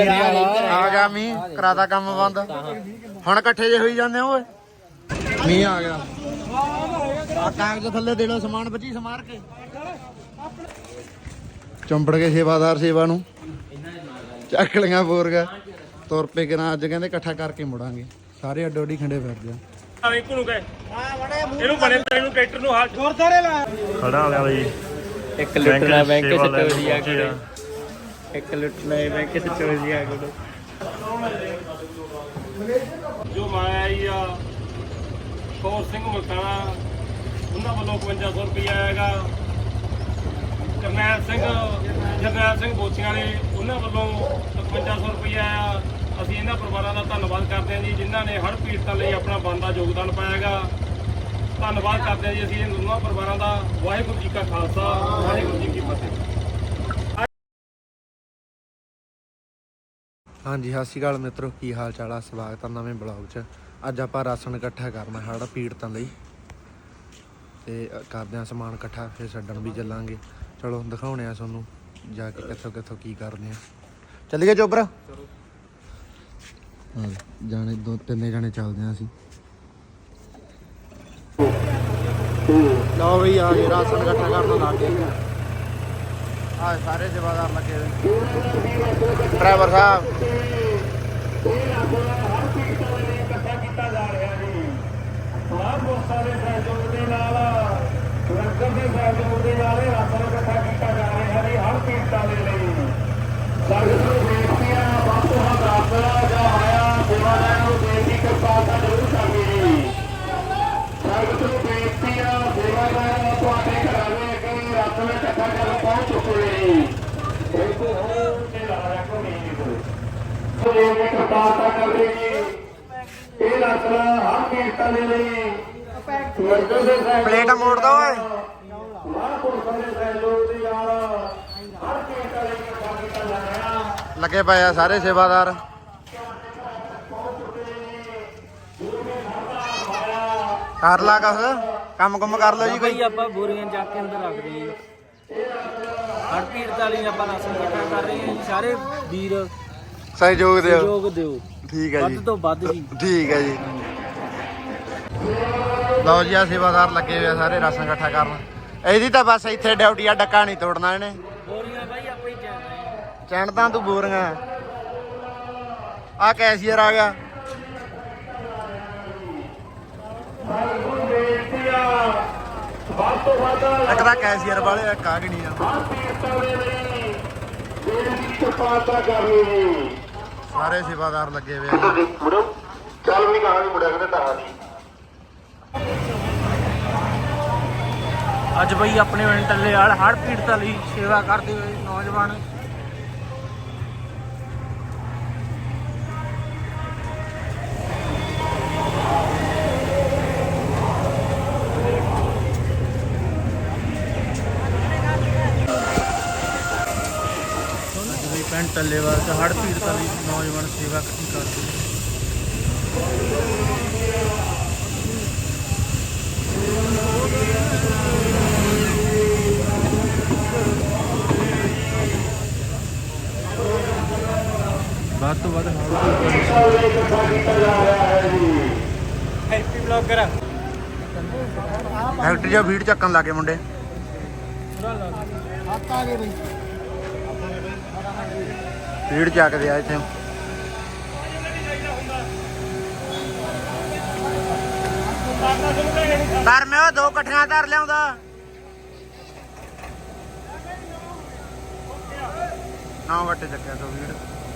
ਆ ਗਿਆ ਮੀਂਹ ਕਰਾਤਾ ਕੰਮ ਬੰਦ। ਹੁਣ ਇਕੱਠੇ ਜੇ ਹੋਈ ਜਾਂਦੇ ਓਏ। ਮੀਂਹ ਆ ਗਿਆ। ਆ ਕਾਗਜ਼ ਥੱਲੇ ਦੇ ਲੋ ਸਮਾਨ ਬੱਚੀ ਸਮਾਰ ਕੇ। ਚੰਬੜ ਕੇ ਸੇਵਾਦਾਰ ਸੇਵਾ ਨੂੰ। ਚੱਕ ਲੀਆਂ ਬੋਰਗਾ। ਤੁਰ ਪੇ ਕਿਰਾਂ ਅੱਜ ਕਹਿੰਦੇ ਇਕੱਠਾ ਕਰਕੇ ਮੁੜਾਂਗੇ। ਸਾਰੇ ਅੱਡੋ ਅੱਡੀ ਖੰਡੇ ਫਿਰਦੇ ਆ। ਆ ਇੱਕ ਨੂੰ ਕਹੇ। ਇਹਨੂੰ ਬਣੇ ਤੇ ਇਹਨੂੰ ਟਰੈਕਟਰ ਨੂੰ ਹਾਲ ਖੜਾ ਵਾਲਿਆ ਬਈ। ਇੱਕ ਲੁੱਟਣਾ ਬੈਂਕ ਸੇਵਾ ਲੈ ਸਟੋਰੀ ਆ ਪਹੁੰਚੇ ਆ। ਇੱਕ ਲੁੱਟਣਾ ਬੈਂਕ ਸਟੋਰੀ ਆ ਕੋਲ ਜੋ ਮਾਇਆ ਆਈ ਆ, ਕੌਰ ਸਿੰਘ ਮਲਕਾਣਾ ਉਹਨਾਂ ਵੱਲੋਂ 5500 ਰੁਪਇਆ ਆਏਗਾ ਕਰਨੈਲ ਸਿੰਘ, ਜਰਨੈਲ ਸਿੰਘ ਬੋਚੀਆਂ ਨੇ ਉਹਨਾਂ ਵੱਲੋਂ 5500 ਰੁਪਇਆ ਆਇਆ। ਅਸੀਂ ਇਹਨਾਂ ਪਰਿਵਾਰਾਂ ਦਾ ਧੰਨਵਾਦ ਕਰਦੇ ਹਾਂ ਜੀ, ਜਿਨ੍ਹਾਂ ਨੇ ਹਰ ਪੀੜਤਾਂ ਲਈ ਆਪਣਾ ਬਣਦਾ ਯੋਗਦਾਨ ਪਾਇਆਗਾ। ਧੰਨਵਾਦ ਕਰਦੇ ਹਾਂ ਜੀ ਅਸੀਂ ਇਹਨਾਂ ਦੋਨਾਂ ਪਰਿਵਾਰਾਂ ਦਾ ਵਾਹਿਗੁਰੂ ਜੀ ਕਾ ਖਾਲਸਾ, ਵਾਹਿਗੁਰੂ ਜੀ ਕੀ ਫਤਿਹ। ਹਾਂਜੀ, ਸਤਿ ਸ਼੍ਰੀ ਅਕਾਲ ਮਿੱਤਰੋ, ਕੀ ਹਾਲ ਚਾਲ ਆ? ਸਵਾਗਤ ਆ ਨਵੇਂ ਬਲੌਗ 'ਚ। ਅੱਜ ਆਪਾਂ ਰਾਸ਼ਨ ਇਕੱਠਾ ਕਰਨਾ ਹੜ੍ਹ ਪੀੜਤਾਂ ਲਈ। ਤੇ ਕਰਦੇ ਆ ਸਮਾਨ ਇਕੱਠਾ, ਫਿਰ ਛੱਡਣ ਵੀ ਚੱਲਾਂਗੇ। ਚਲੋ, ਦਿਖਾਉਣੇ ਆ ਤੁਹਾਨੂੰ, ਜਾ ਕੇ ਕਿੱਥੋਂ ਕਿੱਥੋਂ ਕੀ ਕਰਦੇ ਆ। ਚੱਲੀਏ ਚੋਬਰ ਹਾਂ, ਜਾਣੇ, ਦੋ, ਤਿੰਨੇ ਜਾਣੇ ਚੱਲਦੇ ਆ ਅਸੀਂ। ਲਓ ਬਈ, ਆ ਗਏ, ਰਾਸ਼ਨ ਇਕੱਠਾ ਕਰਨ ਲੱਗ ਗਏ। ਆ ਸਾਰੇ ਸੇਵਾਦਾਰ ਲੱਗੇ ਹੋਏ। ਡਰਾਈਵਰ ਸਾਹਿਬ। ਇਕੱਠਾ ਕੀਤਾ ਜਾ ਰਿਹਾ ਜੀ ਸਹਿਯੋਗ ਦੇ ਨਾਲ ਲੰਗਰ ਦੇ ਸਹਿਯੋਗ ਦੇ ਨਾਲ ਇਹ ਰਾਸ਼ਨ ਇਕੱਠਾ ਕੀਤਾ ਜਾ ਰਿਹਾ ਜੀ ਹਰ ਪੀੜਤਾਂ ਦੇ ਲਈ। ਸਾਡੇ ਨੂੰ ਬੇਨਤੀ ਆ ਵੱਧ ਤੋਂ ਵੱਧ ਰਾਸ਼ਨ ਜਾਂ ਆਇਆ ਸੇਵਾਦਾਰ ਨੂੰ ਬੇਨਤੀ ਕਿਰਪਾਲਤਾ ਜ਼ਰੂਰ ਕਰਨੀ ਜੀ ਸੰਗਤ ਨੂੰ ਬੇਨਤੀ ਆ ਸੇਵਾਦਾਰ ਤੁਹਾਡੇ ਘਰਾਂ ਦੇ ਅੱਗੇ ਰਾਸ਼ਨ ਇਕੱਠਾ ਕਰਨ ਪਹੁੰਚ ਚੁੱਕੇ ਨੇ ਇੱਕ ਹੋਰ ਤੇ ਲਾ ਰੱਖੋ ਨਹੀਂ ਕੋਈ ਕਿਰਪਾਲਤਾ ਕਰਦੇ ਜੀ ਇਹ ਰਸਲਾ ਹਰ ਕੀਰਤਨ ਦੇ ਲਈ। ਪਲੇਟ ਮੋੜ ਦੋ ਓਏ। ਲੱਗੇ ਪਏ ਆ ਸਾਰੇ ਸੇਵਾਦਾਰ। ਕਰ ਲਾ ਕਸ। ਕੰਮ ਕੁਮ ਕਰ ਲਓ ਜੀ ਕੋਈ। ਆਪਾਂ ਬੋਰੀਆਂ ਚੱਕ ਕੇ ਅੰਦਰ ਰੱਖਦੇ ਜੀ ਹਰ ਪੀੜਤ ਵਾਲੀ ਆਪਾਂ ਰਾਸ਼ਨ ਇਕੱਠਾ ਕਰ ਰਹੇ ਹਾਂ ਸਾਰੇ ਵੀਰ ਸਹਿਯੋਗ ਦਿਓ। ਸਹਿਯੋਗ ਦਿਓ। ਠੀਕ ਹੈ ਜੀ। ਵੱਧ ਤੋਂ ਵੱਧ ਜੀ। ਠੀਕ ਹੈ ਜੀ। ਲਓ ਜੀ ਆ ਸੇਵਾਦਾਰ ਲੱਗੇ ਹੋਏ ਆ ਸਾਰੇ ਰਾਸ਼ਨ ਇਕੱਠਾ ਕਰਨ। ਇਹਦੀ ਤਾਂ ਬਸ ਇੱਥੇ ਡਿਊਟੀ ਆ ਡੱਕਾ ਨਹੀਂ ਤੋੜਨਾ ਇਹਨੇ। ਬੋਰੀਆਂ ਬਾਈ ਆਪਾਂ ਹੀ ਰਹੇ ਹਾਂ ਚਣਦਾਂ ਤੂੰ ਬੋਰੀਆਂ। ਆ ਕੈਸ਼ੀਅਰ ਆ ਗਿਆ। ਆ ਤੋਂ ਇੱਕ ਤਾਂ ਕੈਸ਼ੀਅਰ ਵਾਲੇ ਆ ਕਾਗਣੀ ਆ? ਲਈ ਬੇਨਤੀ ਕਿਰਪਾਲਤਾ ਕਰਨੀ ਸਾਰੇ ਸੇਵਾਦਾਰ ਲੱਗੇ ਹੋਏ ਆ। ਮੁੜੋ ਚੱਲ ਵੀ ਕਹਾਣੀ ਮੁੜਿਆ ਕਹਿੰਦੇ ਤਾਂ ਨਹੀਂ ਅੱਜ ਬਈ ਆਪਣੇ ਪਿੰਡ ਟੱਲੇ ਵਾਲ ਹੜ ਪੀੜਤਾਂ ਲਈ ਸੇਵਾ ਕਰਦੇ ਹੋਏ ਨੌਜਵਾਨ ਪਿੰਡ ਟੱਲੇਵਾਲ ਤੇ ਹੜ ਪੀੜਤਾਂ ਲਈ ਨੌਜਵਾਨ ਸੇਵਾ ਇਕੱਠੀ ਕਰਦੇ। ਵੱਧ ਤੋਂ ਵੱਧ ਹੈਪੀ ਬਲੌਗਰ ਫੈਕਟਰੀ 'ਚ ਫੀਡ ਚੱਕਣ ਲੱਗੇ ਮੁੰਡੇ? ਫੀਡ ਚੱਕਦੇ ਆ ਇੱਥੇ। ਧਰ ਮੈਂ ਉਹ ਦੋ ਇਕੱਠੀਆਂ ਧਰ ਲਿਆਉਂਦਾ। ਨਾ ਵੱਟੇ ਚੱਕਿਆ ਤੋਂ ਫੀਡ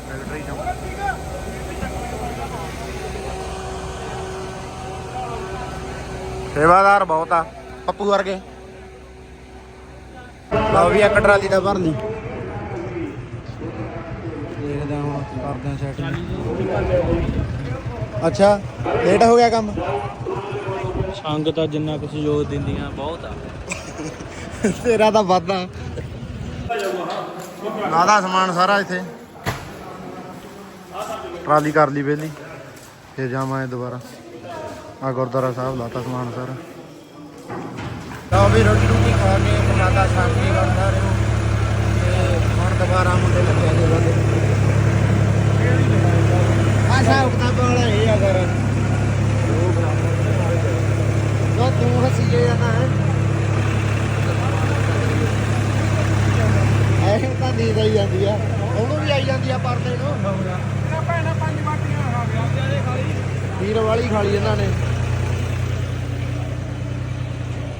ਫੈਕਟਰੀ ਚੋਂ। ਸੇਵਾਦਾਰ ਬਹੁਤ ਆ। ਪੱਪੂ ਵਰਗੇ। ਲਓ ਵੀ ਇੱਕ ਟਰਾਲੀ ਦਾ ਭਰ ਲਈ ਦੇਖਦੇ ਹਾਂ ਹੁਣ ਕਰਦੇ ਹਾਂ ਸੈਟਿੰਗ ਅੱਛਾ ਲੇਟ ਹੋ ਗਿਆ ਕੰਮ? ਸੰਗ ਤਾਂ ਜਿੰਨਾ ਕੁ ਸਹਿਯੋਗ ਦਿੰਦੀਆਂ ਬਹੁਤ ਆ। ਤੇਰਾ ਤਾਂ ਵਾਦਾ ਲਾਦਾ ਸਮਾਨ ਸਾਰਾ ਇੱਥੇ। ਟਰਾਲੀ ਕਰ ਲਈ ਵੇਲੀ। ਫਿਰ ਜਾਵਾਂਗੇ ਦੁਬਾਰਾ। ਆ ਗੁਰਦੁਆਰਾ ਸਾਹਿਬ ਲਾਤਾ ਸਮਾਨ ਸਾਰਾ। ਲਓ ਵੀ ਰੋਟੀ ਰੋਟੀ ਖਾ ਕੇ ਪ੍ਰਸ਼ਾਦਾ ਛਕ ਕੇ ਗੁਰਦੁਆਰੇ ਨੂੰ ਤੇ ਹੁਣ ਦੁਬਾਰਾ ਮੁੰਡੇ ਲੱਗੇ ਨੇ ਬੰਦੇ ਆ ਸਾਬ ਕਿਤਾਬਾਂ ਵਾਲਾ ਇਹ ਆ ਸਰ ਜੋ ਤੂੰ ਹੱਸੀ ਜਾਂਦਾ ਹੈ। ਐਸੇ ਤਾਂ ਦੀ ਗਈ ਜਾਂਦੀ ਆ। ਉਹਨੂੰ ਵੀ ਆਈ ਜਾਂਦੀ ਆ ਪਰਦੇ ਨੂੰ। ਤੇਰਾ ਭੈਣਾ ਪੰਜ ਬਾਟੀਆਂ ਖਾ ਗਿਆ ਤੇਰੇ ਖਾਲੀ ਵੀਰ ਵਾਲੀ ਖਾਲੀ ਇਹਨਾਂ ਨੇ।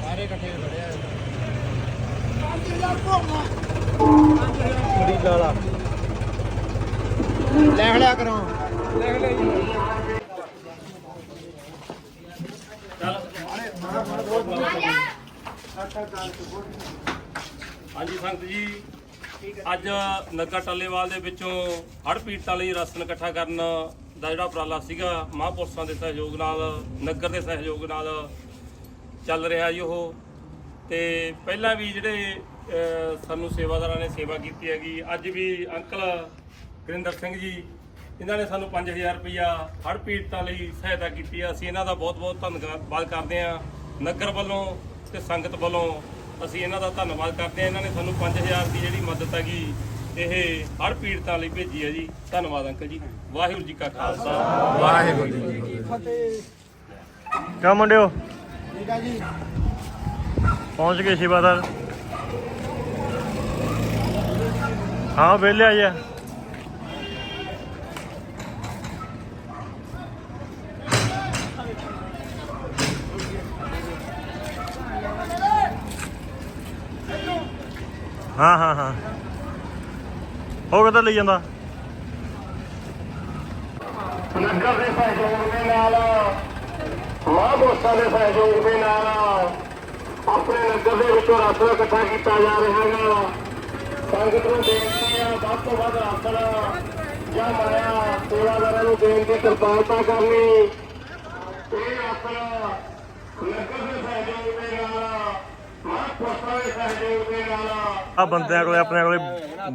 ਸਾਰੇ ਇਕੱਠੇ ਖੜਿਆ 5000 ਭੋਗਣਾ 5000 ਬੜੀ ਲਾਲਾ ਲੈ ਲਿਆ ਕਰੋ। ਦੇਖ ਲੈ ਜੀ ਹਾਂਜੀ, ਸੰਗਤ ਜੀ, ਅੱਜ ਨਗਰ ਟੱਲੇਵਾਲ ਦੇ ਵਿੱਚੋਂ ਹੜ੍ਹ ਪੀੜਤਾਂ ਲਈ ਰਾਸ਼ਨ ਇਕੱਠਾ ਕਰਨ ਦਾ ਜਿਹੜਾ ਉਪਰਾਲਾ ਸੀਗਾ, ਮਹਾਂਪੁਰਸ਼ਾਂ ਦੇ ਸਹਿਯੋਗ ਨਾਲ, ਨਗਰ ਦੇ ਸਹਿਯੋਗ ਨਾਲ ਚੱਲ ਰਿਹਾ ਜੀ ਉਹ। ਤੇ ਪਹਿਲਾਂ ਵੀ ਜਿਹੜੇ ਸਾਨੂੰ ਸੇਵਾਦਾਰਾਂ ਨੇ ਸੇਵਾ ਕੀਤੀ ਹੈਗੀ, ਅੱਜ ਵੀ ਅੰਕਲ ਗੁਰਿੰਦਰ ਸਿੰਘ ਜੀ ਇਹਨਾਂ ਨੇ ਸਾਨੂੰ 5000 ਰੁਪਇਆ ਹੜ੍ਹ ਪੀੜਤਾਂ ਲਈ ਸਹਾਇਤਾ ਕੀਤੀ ਹੈ ਅਸੀਂ ਇਹਨਾਂ ਦਾ ਬਹੁਤ-ਬਹੁਤ ਧੰਨਵਾਦ ਕਰਦੇ ਹਾਂ। ਨਗਰ ਵੱਲੋਂ ਤੇ ਸੰਗਤ ਵੱਲੋਂ ਅਸੀਂ ਇਹਨਾਂ ਦਾ ਧੰਨਵਾਦ ਕਰਦੇ ਹਾਂ। ਇਹਨਾਂ ਨੇ ਸਾਨੂੰ 5000 ਦੀ ਜਿਹੜੀ ਮਦਦ ਹੈਗੀ ਇਹ ਹੜ੍ਹ ਪੀੜਤਾਂ ਲਈ ਭੇਜੀ ਹੈ ਜੀ। ਧੰਨਵਾਦ ਅੰਕਲ ਜੀ। ਵਾਹਿਗੁਰੂ ਜੀ ਕਾ ਖਾਲਸਾ। ਵਾਹਿਗੁਰੂ ਜੀ ਕੀ ਫਤਿਹ। ਕਿਆ ਮੁੰਡਿਓ? ਠੀਕ ਆ ਜੀ। ਪਹੁੰਚ ਗਏ ਸੇਵਾਦਾਰ ਹਾਂ ਵੇਲੇ ਆ ਹਾਂ ਹਾਂ ਹਾਂ। ਹੋ ਕਿੱਧਰ ਲਈ ਜਾਂਦਾ? ਨਗਰ ਦੇ ਸਹਿਯੋਗ ਦੇ ਨਾਲ ਮਹਾਂਪੁਰਸ਼ਾਂ ਦੇ ਸਹਿਯੋਗ ਦੇ ਨਾਲ ਆਪਣੇ ਨਗਰ ਦੇ ਵਿੱਚੋਂ ਰਾਸ਼ਨ ਇਕੱਠਾ ਕੀਤਾ ਜਾ ਰਿਹਾ ਹੈਗਾ। ਸੰਗਤ ਨੂੰ ਬੇਨਤੀ ਆ, ਵੱਧ ਤੋਂ ਵੱਧ ਰਾਸ਼ਨ ਜਾਂ ਮਾਇਆ ਸੇਵਾਦਾਰਾਂ ਨੂੰ ਦੇਣ ਦੀ ਕਿਰਪਾਲਤਾ ਕਰਨੀ। ਇਹ ਰਾਸ਼ਨ ਨਗਰ ਦੇ ਸਹਿਯੋਗ ਦੇ ਨਾਲ ਮਹਾਂਪੁਰਸ਼ਾਂ ਦੇ ਸਹਿਯੋਗ ਦੇ ਨਾਲ ਆ ਬੰਦਿਆਂ ਕੋਲੇ ਆਪਣੇ ਕੋਲੇ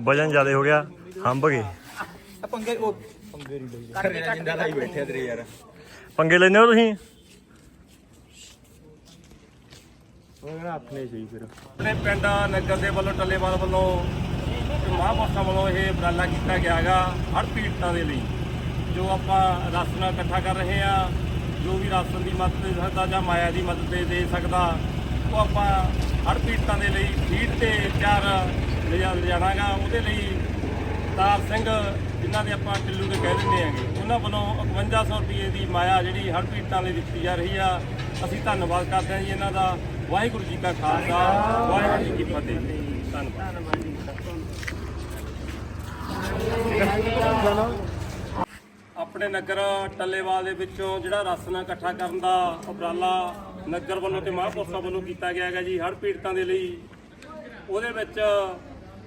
ਵਜਨ ਜ਼ਿਆਦਾ ਹੋ ਗਿਆ ਹੰਬ ਗਏ। ਪੰਗੇ ਲੈਂਦੇ ਹੋ ਤੁਸੀਂ? ਆਪਣੇ ਪਿੰਡ ਨਗਰ ਦੇ ਵੱਲੋਂ ਟੱਲੇਵਾਲ ਵੱਲੋਂ ਮਹਾਂਪੁਰਸ਼ਾਂ ਵੱਲੋਂ ਇਹ ਉਪਰਾਲਾ ਕੀਤਾ ਗਿਆ ਹੈਗਾ ਹੜ੍ਹ ਪੀੜਤਾਂ ਦੇ ਲਈ। ਜੋ ਆਪਾਂ ਰਾਸ਼ਨ ਇਕੱਠਾ ਕਰ ਰਹੇ ਆ ਜੋ ਵੀ ਰਾਸ਼ਨ ਦੀ ਮਦਦ ਦੇ ਸਕਦਾ ਜਾਂ ਮਾਇਆ ਦੀ ਮਦਦ ਦੇ ਸਕਦਾ ਉਹ ਆਪਾਂ ਹੜ੍ਹ ਪੀੜਤਾਂ ਦੇ ਲਈ ਫੀਡ ਤੇ ਤਿਆਰ ਲਿਜਾ ਲਿਜਾਣਾਗਾ ਉਹਦੇ ਲਈ ਤਾਰ ਸਿੰਘ, ਜਿਨ੍ਹਾਂ ਦੇ ਆਪਾਂ ਟਿੱਲੂ ਦੇ ਕਹਿ ਦਿੰਦੇ ਹੈਗੇ, ਉਹਨਾਂ ਵੱਲੋਂ 5100 ਰੁਪਏ ਦੀ ਮਾਇਆ ਜਿਹੜੀ ਹੜ੍ਹ ਪੀੜਤਾਂ ਲਈ ਦਿੱਤੀ ਜਾ ਰਹੀ ਆ। ਅਸੀਂ ਧੰਨਵਾਦ ਕਰਦੇ ਹਾਂ ਜੀ ਇਹਨਾਂ ਦਾ। ਵਾਹਿਗੁਰੂ ਜੀ ਕਾ ਖਾਲਸਾ, ਵਾਹਿਗੁਰੂ ਜੀ ਕੀ ਫਤਿਹ। ਧੰਨਵਾਦ। ਆਪਣੇ ਨਗਰ ਟੱਲੇਵਾਲ ਦੇ ਵਿੱਚੋਂ ਜਿਹੜਾ ਰਾਸ਼ਨ ਇਕੱਠਾ ਕਰਨ ਦਾ ਉਪਰਾਲਾ ਨਗਰ ਵੱਲੋਂ ਤੇ ਮਹਾਂਪੁਰਸ਼ਾਂ ਵੱਲੋਂ ਕੀਤਾ ਗਿਆ ਹੈਗਾ ਜੀ, ਹੜ੍ਹ ਪੀੜਤਾਂ ਦੇ ਲਈ। ਉਹਦੇ ਵਿੱਚ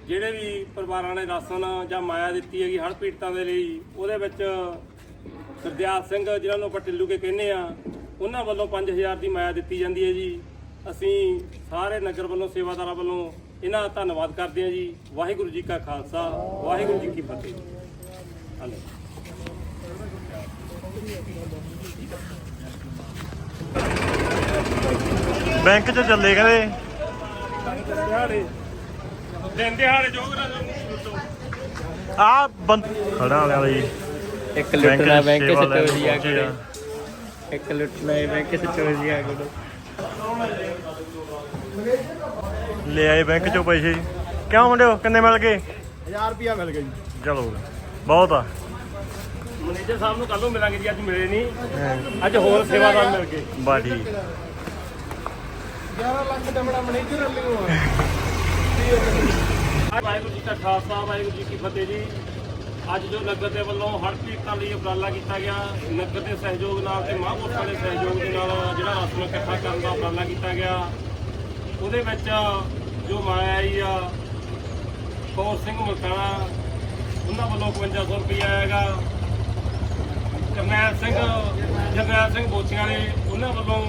ਜਿਹੜੇ ਵੀ ਪਰਿਵਾਰਾਂ ਨੇ ਰਾਸ਼ਨ ਜਾਂ ਮਾਇਆ ਦਿੱਤੀ ਹੈਗੀ ਹੜ੍ਹ ਪੀੜਤਾਂ ਦੇ ਲਈ, ਉਹਦੇ ਵਿੱਚ ਗੁਰਦਿਆਲ ਸਿੰਘ, ਜਿਨ੍ਹਾਂ ਨੂੰ ਆਪਾਂ ਟਿੱਲੂ ਕੇ ਕਹਿੰਦੇ ਆ ਉਹਨਾਂ ਵੱਲੋਂ 5000 ਦੀ ਮਾਇਆ ਦਿੱਤੀ ਜਾਂਦੀ ਹੈ ਜੀ। ਅਸੀਂ ਸਾਰੇ ਨਗਰ ਵੱਲੋਂ, ਸੇਵਾਦਾਰਾਂ ਵੱਲੋਂ ਇਹਨਾਂ ਦਾ ਧੰਨਵਾਦ ਕਰਦੇ ਹਾਂ ਜੀ। ਵਾਹਿਗੁਰੂ ਜੀ ਕਾ ਖਾਲਸਾ, ਵਾਹਿਗੁਰੂ ਜੀ ਕੀ ਫਤਿਹ। ਹਲੋ ਬੈਂਕ 'ਚ ਚੱਲੇ ਕਹਿੰਦੇ ਦਿਹਾੜੇ। ਦਿਨ ਦਿਹਾੜੇ ਜੋਗਰਾ ਆ ਬੰਦ ਖੜਾ ਵਾਲਿਆਂ ਦਾ ਜੀ ਇੱਕ ਬੈਂਕ ਲੁੱਟਣਾ ਚ ਬੈਂਕ ਸੇਵਾ ਚੋਰੀਆ ਪਹੁੰਚੇ ਆ। ਕਰੇ ਇੱਕ ਲੁੱਟਣਾ ਹੈ ਬੈਂਕ ਸੇ ਚੋਰੀਆ ਕਰੇ ਲੈ ਆਏ ਬੈਂਕ 'ਚੋਂ ਪੈਸੇ। ਕਿਉਂ ਮੁੰਡਿਓ? ਕਿੰਨੇ ਮਿਲ ਗਏ? 1000 ਰੁਪਿਆ ਮਿਲ ਗਿਆ ਜੀ। ਚਲੋ ਬਹੁਤ ਆ। ਮੈਨੇਜਰ ਸਾਹਿਬ ਨੂੰ ਕੱਲ ਨੂੰ ਮਿਲਾਂਗੇ ਜੀ ਅੱਜ ਮਿਲੇ ਨਹੀਂ। ਅੱਜ ਹੋਰ ਸੇਵਾਦਾਰ ਮਿਲ ਗਏ। ਬਾ ਠੀਕ 11 ਲੱਖ ਦਮੜਾ ਮੈਨੇਜਰ ਵੱਲੋਂ ਵਾਹਿਗੁਰੂ ਜੀ ਕਾ ਖਾਲਸਾ ਵਾਹਿਗੁਰੂ ਜੀ ਕੀ ਫਤਿਹ ਜੀ। ਅੱਜ ਜੋ ਨਗਰ ਦੇ ਵੱਲੋਂ ਹੜ੍ਹ ਪੀੜਤਾਂ ਲਈ ਉਪਰਾਲਾ ਕੀਤਾ ਗਿਆ ਨਗਰ ਦੇ ਸਹਿਯੋਗ ਨਾਲ ਤੇ ਮਹਾਂਪੁਰਸ਼ਾਂ ਦੇ ਸਹਿਯੋਗ ਦੇ ਨਾਲ ਜਿਹੜਾ ਰਾਸ਼ਨ ਇਕੱਠਾ ਕਰਨ ਦਾ ਉਪਰਾਲਾ ਕੀਤਾ ਗਿਆ। ਉਹਦੇ ਵਿੱਚ ਜੋ ਮਾਇਆ ਆਈ ਆ ਕੌਰ ਸਿੰਘ ਮਲਕਾਣਾ ਉਹਨਾਂ ਵੱਲੋਂ 5500 ਰੁਪਇਆ ਆਏਗਾ ਕਰਨੈਲ ਸਿੰਘ ਜਰਨੈਲ ਸਿੰਘ ਬੋਚੀਆਂ ਵਾਲੇ ਉਹਨਾਂ ਵੱਲੋਂ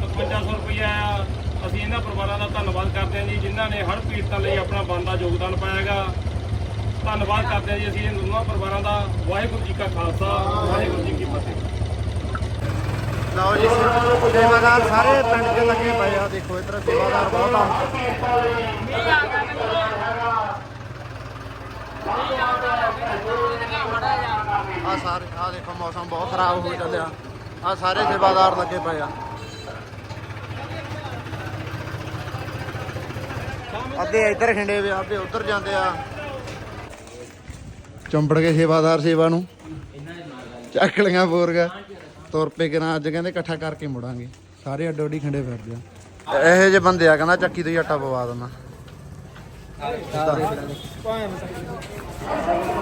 5500 ਰੁਪਇਆ ਅਸੀਂ ਇਹਨਾਂ ਪਰਿਵਾਰਾਂ ਦਾ ਧੰਨਵਾਦ ਕਰਦੇ ਹਾਂ ਜੀ ਜਿਨ੍ਹਾਂ ਨੇ ਹੜ੍ਹ ਪੀੜਤਾਂ ਲਈ ਆਪਣਾ ਬਣਦਾ ਯੋਗਦਾਨ ਪਾਇਆਗਾ ਧੰਨਵਾਦ ਕਰਦੇ ਹਾਂ ਜੀ ਅਸੀਂ ਇਹਨਾਂ ਦੋਨਾਂ ਪਰਿਵਾਰਾਂ ਦਾ। ਵਾਹਿਗੁਰੂ ਜੀ ਕਾ ਖਾਲਸਾ ਵਾਹਿਗੁਰੂ ਜੀ ਕੀ ਫਤਿਹ। ਲਓ ਜੀ ਸੇਵਾਦਾਰ ਸਾਰੇ ਪਿੰਡ 'ਚ ਲੱਗੇ ਪਏ ਆ। ਦੇਖੋ ਇੱਧਰ ਸੇਵਾਦਾਰ ਬਹੁਤ ਆ। ਆ ਸਾਰੇ, ਆ ਦੇਖੋ ਮੌਸਮ ਬਹੁਤ ਖਰਾਬ ਹੋ ਚੱਲਿਆ। ਆ ਸਾਰੇ ਸੇਵਾਦਾਰ ਲੱਗੇ ਪਏ ਆ। ਅੱਧੇ ਇੱਧਰ ਖਿੰਡੇ ਵੇ ਅੱਧੇ ਉੱਧਰ ਜਾਂਦੇ ਆ। ਚੰਬੜ ਕੇ ਸੇਵਾਦਾਰ ਸੇਵਾ ਨੂੰ। ਚੱਕ ਲਈਆਂ ਬੋਰਗਾ। ਤੁਰ ਪਏ ਕਿਰਾਂ ਅੱਜ ਕਹਿੰਦੇ ਇਕੱਠਾ ਕਰਕੇ ਮੁੜਾਂਗੇ। ਸਾਰੇ ਅੱਡੋ ਅੱਡੀ ਖੰਡੇ ਫਿਰਦੇ ਆ। ਇਹੋ ਜਿਹੇ ਬੰਦੇ ਆ, ਕਹਿੰਦਾ ਚੱਕੀ ਤੋਂ ਹੀ ਆਟਾ ਪਵਾ ਦੇਣਾ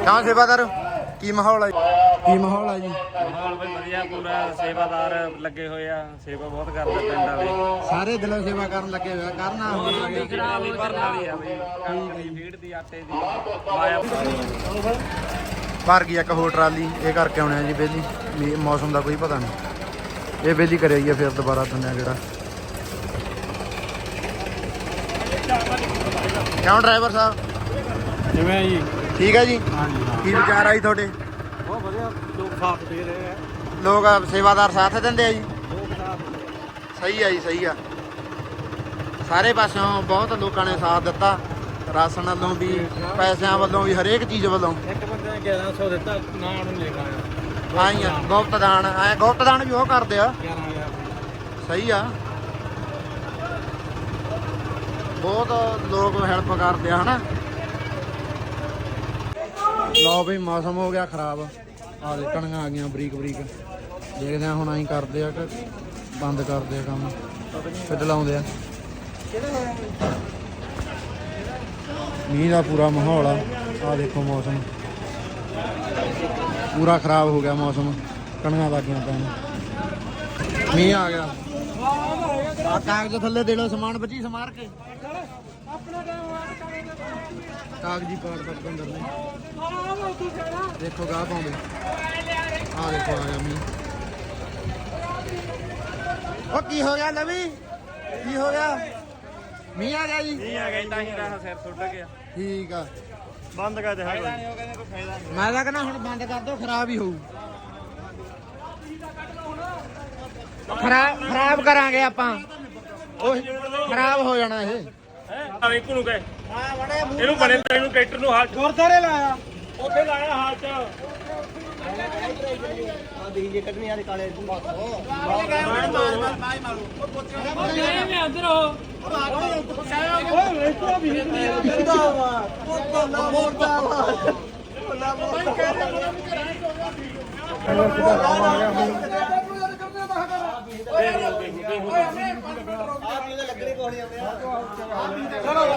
ਕਿਉਂ ਸੇਵਾਦਾਰ? ਕੀ ਮਾਹੌਲ ਹੈ ਕੀ ਮਾਹੌਲ ਹੈ ਜੀ? ਮਾਹੌਲ ਵੀ ਵਧੀਆ ਪੂਰਾ ਸੇਵਾਦਾਰ ਲੱਗੇ ਹੋਏ ਆ ਸੇਵਾ ਬਹੁਤ ਕਰਦੇ ਪਿੰਡ ਵਾਲੇ। ਸਾਰੇ ਦਿਲੋਂ ਸੇਵਾ ਕਰਨ ਲੱਗੇ ਹੋਇਆ ਕਰਨਾ ਹੋਰ ਟਰਾਲੀ ਭਰਨ ਵਾਲੀ ਆ ਬਈ। ਕਣਕ ਦੀ ਫੀਡ ਦੀ ਆਟੇ ਦੀ ਮਾਇਆ ਭਰ ਗਈ ਇੱਕ ਹੋਰ ਟਰਾਲੀ ਇਹ ਕਰਕੇ ਆਉਣੇ ਆ ਜੀ ਬੇਲੀ। ਮੌਸਮ ਦਾ ਕੋਈ ਪਤਾ ਨਹੀਂ। ਇਹ ਬੇਲੀ ਕਰਿਆ ਆ ਫਿਰ ਦੁਬਾਰਾ ਦਿੰਦੇ ਆ ਜਿਹੜਾ। ਕਿਉਂ ਡਰਾਈਵਰ ਸਾਹਿਬ? ਜਿਵੇਂ ਜੀ? ਠੀਕ ਹੈ ਜੀ? ਹਾਂਜੀ ਹਾਂ। ਕੀ ਵਿਚਾਰ ਆਈ ਤੁਹਾਡੇ? ਬਹੁਤ ਵਧੀਆ ਲੋਕ ਸਾਥ ਦੇ ਰਹੇ ਆ। ਲੋਕ ਸੇਵਾਦਾਰ ਸਾਥ ਦਿੰਦੇ ਆ ਜੀ? ਲੋਕ ਸਾਥ ਸਹੀ ਆ ਜੀ ਸਹੀ ਆ। ਸਾਰੇ ਪਾਸਿਓਂ ਬਹੁਤ ਲੋਕਾਂ ਨੇ ਸਾਥ ਦਿੱਤਾ। ਰਾਸ਼ਨ ਵੱਲੋਂ ਵੀ ਪੈਸਿਆਂ ਵੱਲੋਂ ਵੀ ਹਰੇਕ ਚੀਜ਼ ਵੱਲੋਂ। ਇੱਕ ਬੰਦੇ ਨੇ 1100 ਦਿੱਤਾ ਨਾ ਉਹਨੂੰ ਲੈ ਆਇਆ। ਆਈ ਆ ਗੁਪਤ ਦਾਨ ਐ ਗੁਪਤ ਦਾਨ ਵੀ ਉਹ ਕਰਦੇ ਆ। 11000 ਸਹੀ ਆ। ਬਹੁਤ ਲੋਕ ਹੈਲਪ ਕਰਦੇ ਆ ਹਨਾ? ਲਓ ਵੀ ਮੌਸਮ ਹੋ ਗਿਆ ਖਰਾਬ। ਆ ਦੇ ਕਣੀਆਂ ਆ ਗਈਆਂ ਬਰੀਕ ਬਰੀਕ। ਦੇਖਦੇ ਆ ਹੁਣ ਆਈ ਕਰਦੇ ਆ ਕਿ ਬੰਦ ਕਰਦੇ ਆ ਕੰਮ। ਫਿਰ ਲਾਉਂਦੇ ਆ। ਮੀਂਹ ਦਾ ਪੂਰਾ ਮਾਹੌਲ ਆ। ਆ ਦੇਖੋ ਮੌਸਮ। ਪੂਰਾ ਖਰਾਬ ਹੋ ਗਿਆ ਮੌਸਮ। ਕਣੀਆਂ ਲੱਗੀਆਂ ਪੈਣ ਮੀਂਹ ਆ ਗਿਆ। ਆ ਕਾਗਜ਼ ਥੱਲੇ ਦੇ ਲਓ ਸਮਾਨ ਬੱਚੀ ਸਮਾਰ ਕੇ। ਕਾਗਜ਼ੀ ਪਾੜ ਤੱਕ ਅੰਦਰ ਨੇ। ਦੇਖੋ ਗਾਹ ਪਾਉਂਦੇ। ਆ ਦੇਖੋ ਆ ਗਿਆ ਮੀਂਹ। ਉਹ ਕੀ ਹੋ ਗਿਆ ਲਵੀ? ਕੀ ਹੋ ਗਿਆ? ਮੀਂਹ ਆ ਗਿਆ ਜੀ। ਨਹੀਂ ਆ ਗਈ ਤਾਂ ਹੀ ਰਹਾ ਸਿਰ ਸੁੱਟ ਗਿਆ। ਠੀਕ ਆ। ਬੰਦ ਕਰ ਦੇ ਹਾਂ ਮੈਂ ਤਾਂ ਕਹਿੰਦਾ ਹੁਣ ਬੰਦ ਕਰ ਦੋ ਖਰਾਬ ਹੀ ਹੋਊ। ਖਰਾਬ ਖਰਾਬ ਕਰਾਂਗੇ ਆਪਾਂ। ਉਹ ਖਰਾਬ ਹੋ ਜਾਣਾ ਇਹ। ਆ ਵੇਖੂ ਨੂੰ ਕਹੇ ਇਹਨੂੰ ਬਣੇ ਤਾਂ ਇਹਨੂੰ ਟਰੈਕਟਰ ਨੂੰ ਹਾਲ ਗੁਰਦਾਰੇ ਲਾਇਆ ਉੱਥੇ ਲਾਇਆ ਹਾਲ ਚ ਆ ਦੀ ਜੇ ਕੱਢਣੀ ਆ ਕਾਲੇ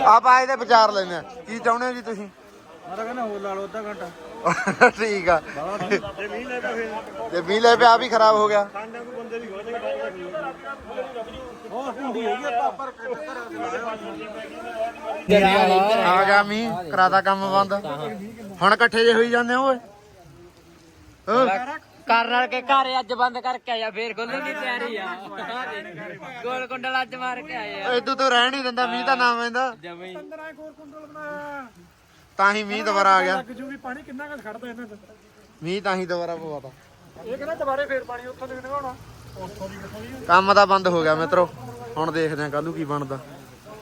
ਆਪਾਂ ਇਹਦੇ ਵਿਚਾਰ ਲੈਨੇ ਆ। ਕੀ ਚਾਹੁੰਦੇ ਹੋ ਜੀ ਤੁਸੀਂ? ਮੈਂ ਤਾਂ ਕਹਿੰਦਾ ਹੋਰ ਲਾ ਲਓ ਅੱਧਾ ਘੰਟਾ। ਠੀਕ ਆ। ਜੇ ਮੀਂਹ ਲੈ ਪਿਆ ਫਿਰ? ਜੇ ਮੀਂਹ ਲੈ ਪਿਆ ਆਹ ਵੀ ਖਰਾਬ ਹੋ ਗਿਆ। ਆ ਗਿਆ ਮੀਂਹ ਕਰਾਤਾ ਕੰਮ ਬੰਦ। ਹੁਣ ਇਕੱਠੇ ਜੇ ਹੋਈ ਜਾਂਦੇ ਓਏ। ਕਰ ਰਲ ਕੇ ਘਰ ਅੱਜ ਬੰਦ ਕਰਕੇ ਆਇਆ ਫੇਰ ਖੋਲਣ ਦੀ ਤਿਆਰੀ ਆ। ਗੋਲ ਕੁੰਡਲ ਅੱਜ ਮਾਰ ਕੇ ਆਏ ਆ। ਇਦੋਂ ਤੋਂ ਰਹਿ ਨਹੀਂ ਦਿੰਦਾ ਮੀਂਹ ਦਾ ਨਾਮ ਜਮਈ ਤਾਂ ਹੀ ਮੀਂਹ ਦੁਬਾਰਾ ਆ ਗਿਆ। ਜੂ ਵੀ ਪਾਣੀ ਕਿੰਨਾ ਕੁ ਖੜਦਾ ਇਹਨਾਂ ਦਾ ਮੀਂਹ ਤਾਂ ਹੀ ਦੁਬਾਰਾ ਪਵਾਤਾ ਇਹ ਕਹਿੰਦਾ ਦੁਬਾਰੇ ਫੇਰ ਪਾਣੀ ਉੱਥੋਂ ਦੀ ਨਿਕਲਣਾ ਕੰਮ ਤਾਂ ਬੰਦ ਹੋ ਗਿਆ ਮਿੱਤਰੋ ਹੁਣ ਦੇਖਦੇ ਆ ਕੱਲੂ ਕੀ ਬਣਦਾ।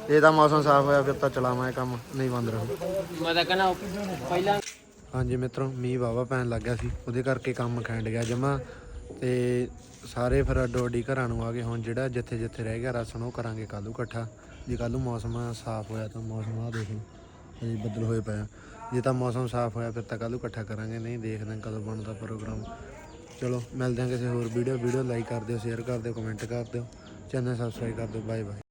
ਜੇ ਤਾਂ ਮੌਸਮ ਸਾਫ਼ ਹੋਇਆ ਫਿਰ ਤਾਂ ਚਲਾਵਾਂ ਇਹ ਕੰਮ ਨਹੀਂ ਬੰਦ ਰਹੂ। ਮੈਂ ਤਾਂ ਕਹਿੰਦਾ ਪਹਿਲਾਂ ਹਾਂਜੀ ਮਿੱਤਰੋ, ਮੀਂਹ ਵਾਵਾ ਪੈਣ ਲੱਗ ਗਿਆ ਸੀ, ਉਹਦੇ ਕਰਕੇ ਕੰਮ ਖੈਂਡ ਗਿਆ ਜਮਾ ਤੇ ਸਾਰੇ ਫਿਰ ਅੱਡੋ ਅੱਡੀ ਘਰਾਂ ਨੂੰ ਆ ਗਏ, ਹੁਣ ਜਿਹੜਾ ਜਿੱਥੇ ਜਿੱਥੇ ਰਹਿ ਗਿਆ ਰਸਣ ਉਹ ਕਰਾਂਗੇ ਕੱਲੂ ਇਕੱਠਾ। ਜੇ ਕੱਲੂ ਮੌਸਮ ਸਾਫ਼ ਹੋਇਆ ਤਾਂ ਮੌਸਮ ਆ ਦੇਖ ਲਓ ਅਜੇ ਬੱਦਲ ਹੋਏ ਪਏ ਜੇ ਤਾਂ ਮੌਸਮ ਸਾਫ਼ ਹੋਇਆ ਫਿਰ ਤਾਂ ਕੱਲੂ ਇਕੱਠਾ ਕਰਾਂਗੇ, ਨਹੀਂ ਦੇਖਦੇ ਹਾਂ ਕਦੋਂ ਬਣਦਾ ਪ੍ਰੋਗਰਾਮ। ਚਲੋ, ਮਿਲਦੇ ਹਾਂ ਕਿਸੇ ਹੋਰ ਵੀਡੀਓ ਵੀਡੀਓ ਲਾਈਕ ਕਰ ਦਿਓ ਸ਼ੇਅਰ ਕਰ ਦਿਓ ਕਮੈਂਟ ਕਰ ਦਿਓ ਚੈਨਲ ਸਬਸਕ੍ਰਾਈਬ ਕਰ ਦਿਓ ਬਾਏ ਬਾਏ